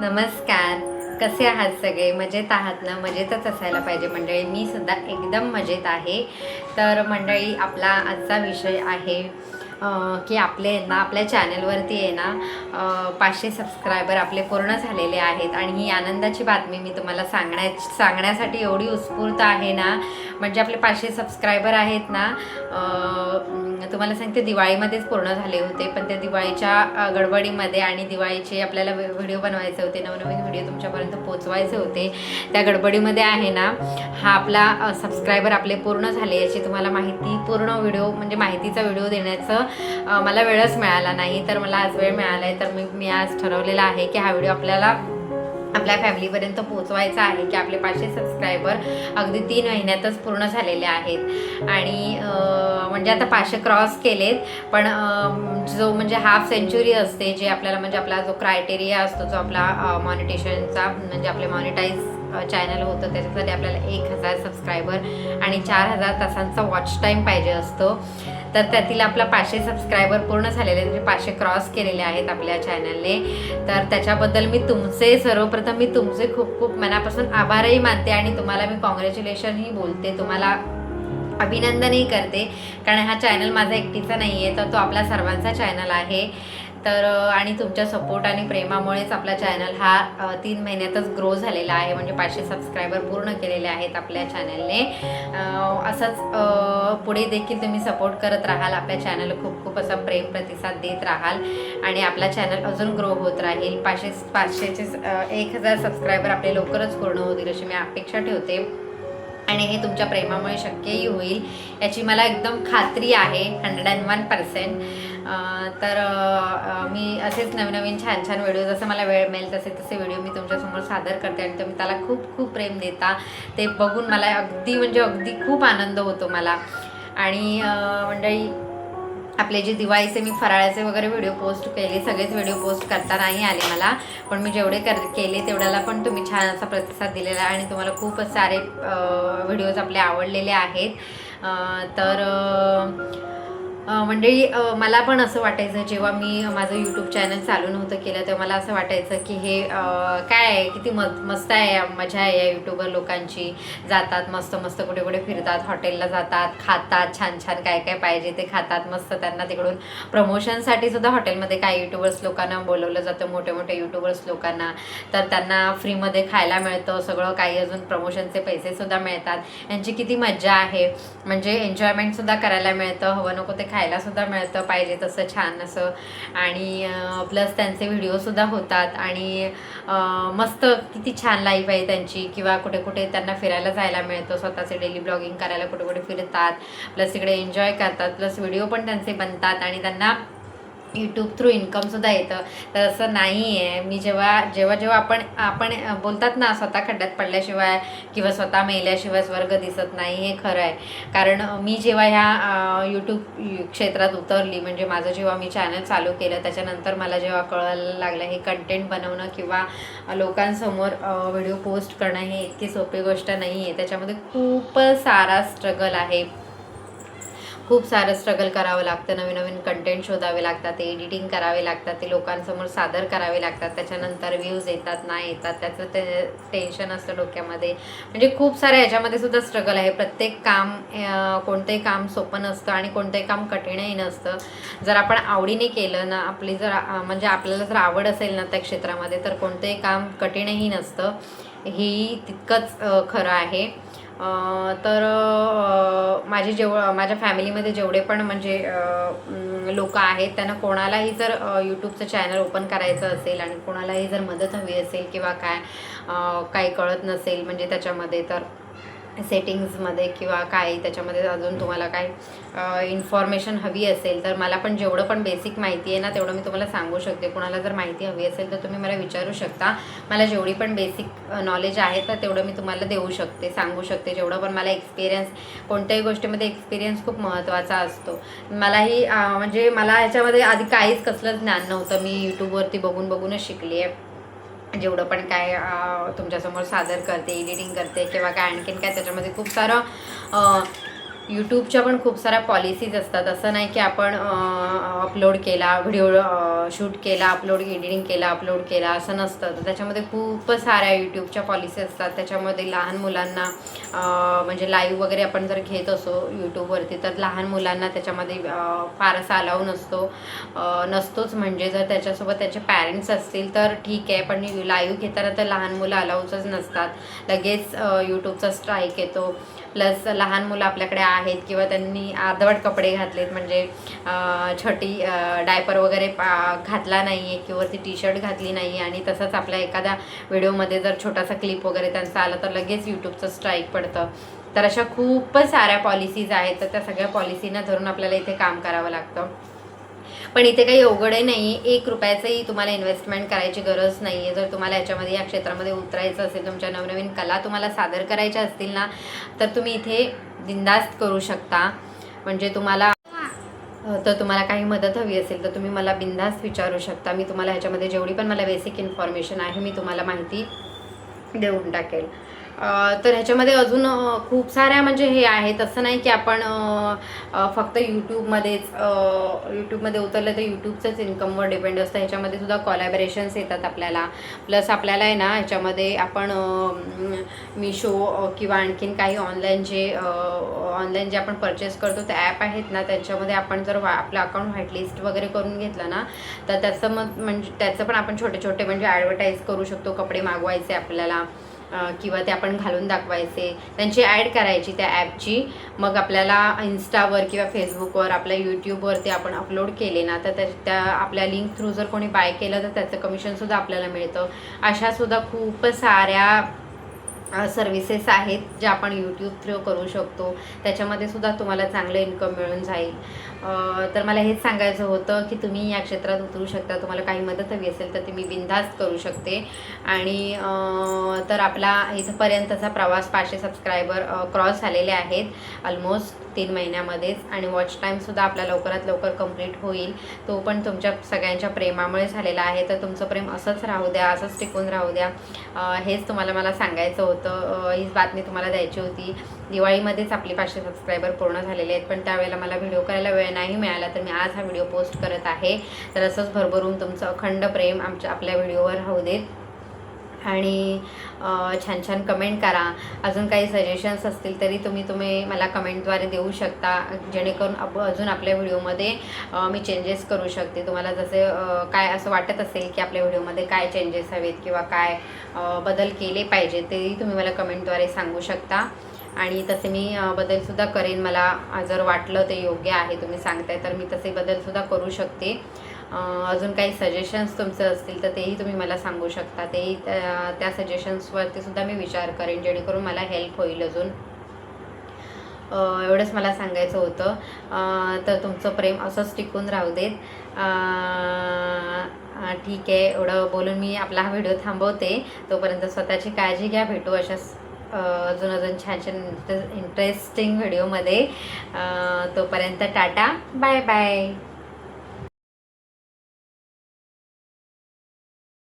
नमस्कार. कसे आहात सगळे? मजेत आहात ना? मजेतच असायला पाहिजे मंडळी. मी सुद्धा एकदम मजेत आहे. तर मंडळी आपला आजचा विषय आहे की आपले ना आपल्या चॅनलवरती आहे ना पाचशे सबस्क्रायबर आपले पूर्ण झालेले आहेत. आणि ही आनंदाची बातमी मी तुम्हाला सांगण्या सांगण्यासाठी एवढी उत्स्फूर्त आहे ना. म्हणजे आपले पाचशे सबस्क्रायबर आहेत ना तुम्हाला सांगते दिवाळीमध्येच पूर्ण झाले होते पण त्या दिवाळीच्या गडबडीमध्ये आणि दिवाळीचे आपल्याला व्हिडिओ बनवायचे होते नवनवीन व्हिडिओ तुमच्यापर्यंत पोचवायचे होते. त्या गडबडीमध्ये आहे ना हा आपला सबस्क्रायबर आपले पूर्ण झाले याची तुम्हाला माहिती पूर्ण व्हिडिओ म्हणजे माहितीचा व्हिडिओ देण्याचं मला वेळच मिळाला नाही. तर मला आज वेळ मिळाला आहे तर मी मी आज ठरवलेला आहे की हा व्हिडिओ आपल्याला आपल्या फॅमिलीपर्यंत पोहोचवायचं आहे की आपले पाचशे सबस्क्रायबर अगदी तीन महिन्यातच पूर्ण झालेले आहेत. आणि म्हणजे आता पाचशे क्रॉस केलेत पण जो म्हणजे हाफ सेंचुरी असते जे आपल्याला म्हणजे आपला जो क्रायटेरिया असतो जो आपला मॉनिटेशनचा म्हणजे आपले मॉनिटाईज चॅनल होतं त्याच्यासाठी आपल्याला एक हजार सबस्क्रायबर आणि चार हजार तासांचा वॉच टाईम पाहिजे असतो. तर त्यातील आपला पाचशे सबस्क्रायबर पूर्ण झालेले आहेत, म्हणजे पाचशे क्रॉस केलेले आहेत आपल्या चॅनलने तर त्याच्याबद्दल मी तुमचे सर्वप्रथम मी तुमचे खूप खूप मनापासून आभारही मानते आणि तुम्हाला मी कॉंग्रॅच्युलेशनही बोलते. तुम्हाला अभिनंदनही करते. कारण हा चॅनल माझा एकटीचा नाही आहे तर तो आपला सर्वांचा चॅनल आहे. तर आणि तुमच्या सपोर्ट आणि प्रेमामुळेच आपला चॅनल हा तीन महिन्यातच ग्रो झालेला आहे. म्हणजे पाचशे सबस्क्रायबर पूर्ण केलेले आहेत आपल्या चॅनलने असंच पुढे देखील तुम्ही सपोर्ट करत राहाल. आपल्या चॅनलला खूप खूप असा प्रेम प्रतिसाद देत राहाल. आणि आपला चॅनल अजून ग्रो होत राहील. पाचशे पाचशेचे एक हजार सबस्क्रायबर आपले लवकरच पूर्ण होतील अशी मी अपेक्षा ठेवते. आणि हे तुमच्या प्रेमामुळे शक्यही होईल. याची मला एकदम खात्री आहे हंड्रेड अँड वन पर्सेंट तर मी असेच नवनवीन छान छान व्हिडिओ जसं मला वेळ मिळेल तसे तसे व्हिडिओ मी तुमच्यासमोर सादर करते आणि तुम्ही त्याला खूप खूप प्रेम देता. ते बघून मला अगदी म्हणजे अगदी खूप आनंद होतो मला. आणि मंडळी आपले जे दिवाळीचे मी फराळाचे वगैरे व्हिडिओ पोस्ट केले सगळेच व्हिडिओ पोस्ट करता नाही आले मला. पण मी जेवढे कर केले तेवढ्याला पण तुम्ही छान असा प्रतिसाद दिलेला आहे आणि तुम्हाला खूप सारे व्हिडिओज आपले आवडलेले आहेत. तर मंडळी मला पण असं वाटायचं जेव्हा मी माझं यूट्यूब चॅनल चालू नव्हतं केलं तेव्हा मला असं वाटायचं की हे काय आहे? किती म मस्त आहे मजा आहे या यूट्यूबर लोकांची. जातात मस्त मस्त कुठे कुठे फिरतात हॉटेलला जातात खातात छान छान काय काय पाहिजे ते खातात मस्त त्यांना तिकडून प्रमोशनसाठी सुद्धा हॉटेलमध्ये काही यूट्यूबर्स लोकांना बोलवलं जातं मोठे मोठे यूट्यूबर्स लोकांना. तर त्यांना फ्रीमध्ये खायला मिळतं सगळं काही अजून प्रमोशनचे पैसेसुद्धा मिळतात. यांची किती मज्जा आहे. म्हणजे एन्जॉयमेंटसुद्धा करायला मिळतं. हवं नको ते खायला सुद्धा मिळतं पाहिजे तसं छान असं. आणि प्लस त्यांचे व्हिडिओसुद्धा होतात आणि मस्त किती छान लाईफ आहे त्यांची. किंवा कुठे कुठे त्यांना फिरायला जायला मिळतं स्वतःचे डेली ब्लॉगिंग करायला कुठे कुठे फिरतात. प्लस तिकडे एन्जॉय करतात. प्लस व्हिडिओ पण त्यांचे बनतात आणि त्यांना यूट्यूब थ्रू इन्कमसुद्धा येतं. तर असं नाही आहे मी जेव्हा जेव्हा जेव्हा आपण आपण बोलतात ना स्वतः खड्ड्यात पडल्याशिवाय किंवा स्वतः मेल्याशिवाय स्वर्ग दिसत नाही हे खरं आहे कारण मी जेव्हा ह्या यूट्यूब क्षेत्रात उतरली म्हणजे माझं जेव्हा मी चॅनल चालू केलं त्याच्यानंतर मला जेव्हा कळायला लागलं हे कंटेंट बनवणं किंवा लोकांसमोर व्हिडिओ पोस्ट करणं हे इतकी सोपी गोष्ट नाही आहे त्याच्यामध्ये खूप सारा स्ट्रगल आहे. खूप सारं स्ट्रगल करावं लागतं नवीन नवीन कंटेंट शोधावे लागतात ते एडिटिंग करावे लागतात ते लोकांसमोर सादर करावे लागतात त्याच्यानंतर व्ह्यूज येतात नाही येतात त्याचं ते टेन्शन असतं डोक्यामध्ये. म्हणजे खूप साऱ्या ह्याच्यामध्ये सुद्धा स्ट्रगल आहे. प्रत्येक काम कोणतंही काम सोपं नसतं आणि कोणतंही काम कठीणही नसतं. जर आपण आवडीने केलं ना आपली जर म्हणजे आपल्याला जर आवड असेल ना त्या क्षेत्रामध्ये तर कोणतंही काम कठीणही नसतं. ही तितकंच खरं आहे. तर माझे जेव माझ्या फॅमिलीमध्ये जेवढे पण म्हणजे लोक आहेत त्यांना कोणालाही जर यूट्यूबचं चॅनल ओपन करायचं असेल आणि कोणालाही जर मदत हवी असेल किंवा काय काही कळत नसेल म्हणजे त्याच्यामध्ये तर सेटिंग्जमध्ये किंवा काही त्याच्यामध्ये अजून तुम्हाला काय इन्फॉर्मेशन हवी असेल तर मला पण जेवढं पण बेसिक माहिती आहे ना तेवढं मी तुम्हाला सांगू शकते. कुणाला जर माहिती हवी असेल तर तुम्ही मला विचारू शकता. मला जेवढी पण बेसिक नॉलेज आहे तर तेवढं मी तुम्हाला देऊ शकते सांगू शकते. जेवढं पण मला एक्सपिरियन्स कोणत्याही गोष्टीमध्ये एक्सपिरियन्स खूप महत्त्वाचा असतो. मलाही म्हणजे मला याच्यामध्ये आधी काहीच कसलं ज्ञान नव्हतं. मी यूट्यूबवरती बघून बघूनच शिकली आहे म्हणजे जेवढं पण काय तुमच्यासमोर सादर करते एडिटिंग करते किंवा काय आणखीन काय त्याच्यामध्ये खूप सारं यूट्यूबच्या पण खूप साऱ्या पॉलिसीज असतात. असं नाही की आपण अपलोड केला व्हिडिओ शूट केला अपलोड एडिटिंग केला अपलोड केला असं नसतं. तर त्याच्यामध्ये खूप साऱ्या यूट्यूबच्या पॉलिसी असतात. त्याच्यामध्ये लहान मुलांना म्हणजे लाईव्ह वगैरे आपण जर घेत असो यूट्यूबवरती तर लहान मुलांना त्याच्यामध्ये फारसा अलाव नसतो. नसतोच म्हणजे जर त्याच्यासोबत त्याचे पॅरेंट्स असतील तर ठीक आहे. पण लाईव्ह घेताना तर लहान मुलं अलाऊचच नसतात. लगेच यूट्यूबचा स्ट्राईक येतो. प्लस लहान मुलं आपल्याकडे आहेत किंवा त्यांनी अर्धवट कपडे घातलेत म्हणजे छटी छोटी डायपर वगैरे पा- घातला नाही आहे किंवा ती टी शर्ट घातली नाही आहे आणि तसंच आपल्या एखाद्या व्हिडिओमध्ये जर छोटासा क्लिप वगैरे त्यांचा आला तर लगेच यूट्यूबचं स्ट्राईक पडतं. तर अशा खूपच साऱ्या पॉलिसीज आहेत तर त्या सगळ्या पॉलिसीना धरून आपल्याला इथे काम करावं लागतं. पण इथे काही अवघडही नाही आहे एक रुपयाचंही तुम्हाला इन्व्हेस्टमेंट करायची गरज नाही आहे जर तुम्हाला याच्यामध्ये या क्षेत्रामध्ये उतरायचं असेल तुमच्या नवनवीन कला तुम्हाला सादर करायच्या असतील ना तर तुम्ही इथे बिंदास्त करू शकता. म्हणजे तुम्हाला तर तुम्हाला काही मदत हवी असेल तर तुम्ही मला बिंदास्त विचारू शकता. मी तुम्हाला ह्याच्यामध्ये जेवढी पण मला बेसिक इन्फॉर्मेशन आहे मी तुम्हाला माहिती देऊन टाकेल. तर ह्याच्यामध्ये अजून खूप साऱ्या म्हणजे हे आहेत. असं नाही की आपण फक्त यूट्यूबमध्येच यूट्यूबमध्ये उतरलं तर यूट्यूबचंच इन्कमवर डिपेंड असतं. ह्याच्यामध्ये सुद्धा कॉलॅबरेशन्स येतात आपल्याला. प्लस आपल्याला आहे ना ह्याच्यामध्ये आपण मिशो किंवा आणखीन काही ऑनलाईन जे ऑनलाईन जे आपण परचेस करतो ते ॲप आहेत ना त्याच्यामध्ये आपण जर वा- आपलं अकाउंट व्हाईट लिस्ट वगैरे करून घेतलं ना तर त्याचं मग म्हणजे त्याचं पण आपण छोटे छोटे म्हणजे ॲडव्हर्टाईज करू शकतो. कपडे मागवायचे आपल्याला. किंवा ते आपण घालून दाखवायचे त्यांची ॲड करायची त्या ॲपची. मग आपल्याला इन्स्टावर किंवा फेसबुकवर आपल्या यूट्यूबवर ते आपण अपलोड केले ना तर त्या त्या आपल्या लिंक थ्रू जर कोणी बाय केलं तर त्याचं कमिशनसुद्धा आपल्याला मिळतं. अशासुद्धा खूप साऱ्या सर्विसेस आहेत ज्या आपण यूट्यूब थ्रू करू शकतो. त्याच्यामध्ये सुद्धा तुम्हाला चांगलं इन्कम मिळून जाईल. तर मला हेच सांगायचं होतं की तुम्ही या क्षेत्रात उतरू शकता. तुम्हाला काही मदत हवी असेल तर ती मी बिनधास्त करू शकते. आणि तर आपला इथंपर्यंतचा प्रवास पाचशे सबस्क्रायबर क्रॉस झालेले आहेत. ऑलमोस्ट तीन महिन्यामध्येच आणि वॉच टाईमसुद्धा आपला लवकरात लवकर कंप्लीट होईल. तो पण तुमच्या सगळ्यांच्या प्रेमामुळे झालेला आहे. तर तुमचं प्रेम असंच राहू द्या असंच टिकून राहू द्या. हेच तुम्हाला मला सांगायचं होतं. हीच बातमी तुम्हाला द्यायची होती. दिवाळीमध्येच आपली पाचशे सबस्क्रायबर पूर्ण झालेले आहेत. पण त्यावेळेला मला व्हिडिओ करायला वेळ नाही मिळाला तर मी आज हा व्हिडिओ पोस्ट करत आहे. तर असंच भरभरून तुमचं अखंड प्रेम आमच्या आपल्या व्हिडिओवर राहू देत. आणि छान छान कमेंट करा. अजून काही सजेशन्स असतील तरी तुम्ही तुम्ही मला कमेंटद्वारे देऊ शकता. जेणेकरून अजून आपल्या व्हिडिओमध्ये मी चेंजेस करू शकते. तुम्हाला जसे काय असं वाटत असेल की आपल्या व्हिडिओमध्ये काय चेंजेस हवेत किंवा काय बदल केले पाहिजे तेही तुम्ही मला कमेंटद्वारे सांगू शकता. आणि तसे मी बदलसुद्धा करेन. मला जर वाटलं ते योग्य आहे तुम्ही सांगताय तर मी तसे बदलसुद्धा करू शकते. अजून काही सजेशन्स तुमचं असतील तर तेही तुम्ही मला सांगू शकता. तेही त्या त्या सजेशन्सवरती सुद्धा मी विचार करेन जेणेकरून मला हेल्प होईल अजून. एवढंच मला सांगायचं होतं. तर तुमचं प्रेम असंच टिकून राहू देत. ठीक आहे एवढं बोलून मी आपला हा व्हिडिओ थांबवते. तोपर्यंत स्वतःची काळजी घ्या भेटू अशाच अजून अजून छान छान इंटरेस्टिंग व्हिडिओमध्ये तोपर्यंत टाटा. Bye bye